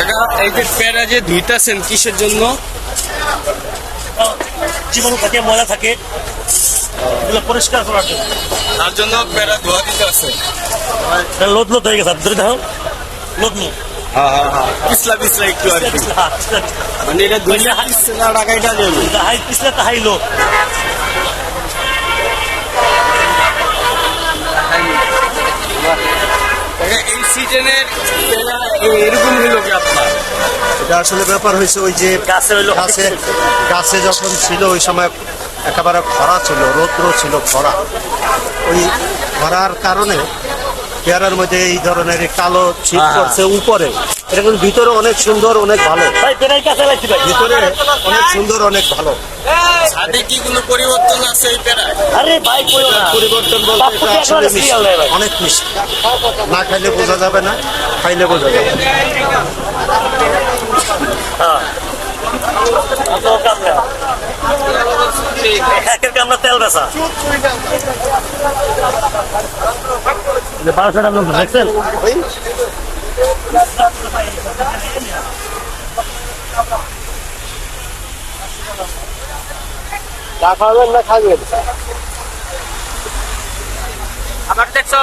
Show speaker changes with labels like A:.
A: কাকা এই যে পেয়ারা যে ধুইতাছেন কিসের জন্য?
B: জীবাণু থাকে ময়লা থাকে। এগুলো পরিষ্কার করার জন্য।
A: তার জন্য পেয়ারা ধোয়া দিতে আছে।
B: লোদ লোদ হয়ে গেছে ধরে দেখো লোদ লোদ
A: হ্যাঁ হ্যাঁ হ্যাঁ পিছলা পিছলা একটু আর কি। মানে এটা ধুইলে হাসছে না টাকাইটা দেবে
B: হাই পিছলে হাই লোদ।
A: এই সিজনের এরকম হলো কি
C: এটা আসলে ব্যাপার হয়েছে ওই যে
B: গাছে
C: গাছে গাছে যখন ছিল ওই সময় একেবারে খরা ছিল রৌদ্র ছিল খরা। ওই খরার কারণে পেয়ারার মধ্যে এই ধরনের কালো ছিট করছে উপরে। এটা কিন্তু ভিতরে অনেক সুন্দর অনেক ভালো। ভিতরে অনেক সুন্দর অনেক ভালো।
A: কি কোনো পরিবর্তন আছে এই
B: আরে ভাই
C: পরিবর্তন বলতে এটা আসলে। অনেক মিষ্টি। না খাইলে বোঝা যাবে না খাইলে বোঝা যাবে
B: বেচা বারোশো টাকা দেখছেন?
C: চা খাবেন না খাবেন।
A: আবার দেখছ?